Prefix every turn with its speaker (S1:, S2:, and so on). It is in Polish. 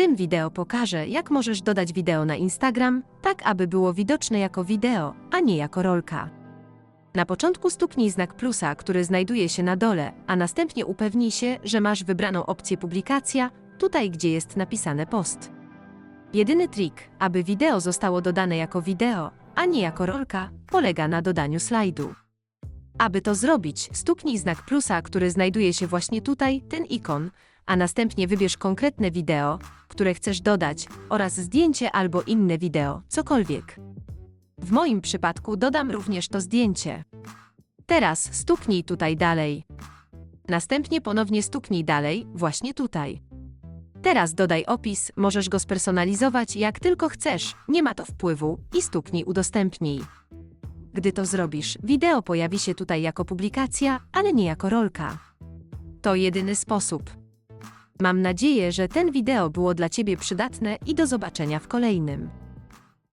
S1: tym wideo pokażę, jak możesz dodać wideo na Instagram, tak aby było widoczne jako wideo, a nie jako rolka. Na początku stuknij znak plusa, który znajduje się na dole, a następnie upewnij się, że masz wybraną opcję publikacja, tutaj gdzie jest napisane post. Jedyny trik, aby wideo zostało dodane jako wideo, a nie jako rolka, polega na dodaniu slajdu. Aby to zrobić, stuknij znak plusa, który znajduje się właśnie tutaj, ten ikon, a następnie wybierz konkretne wideo, które chcesz dodać, oraz zdjęcie albo inne wideo, cokolwiek. W moim przypadku dodam również to zdjęcie. Teraz stuknij tutaj dalej. Następnie ponownie stuknij dalej, właśnie tutaj. Teraz dodaj opis, możesz go spersonalizować jak tylko chcesz, nie ma to wpływu i stuknij udostępnij. Gdy to zrobisz, wideo pojawi się tutaj jako publikacja, ale nie jako rolka. To jedyny sposób. Mam nadzieję, że ten wideo było dla Ciebie przydatne i do zobaczenia w kolejnym.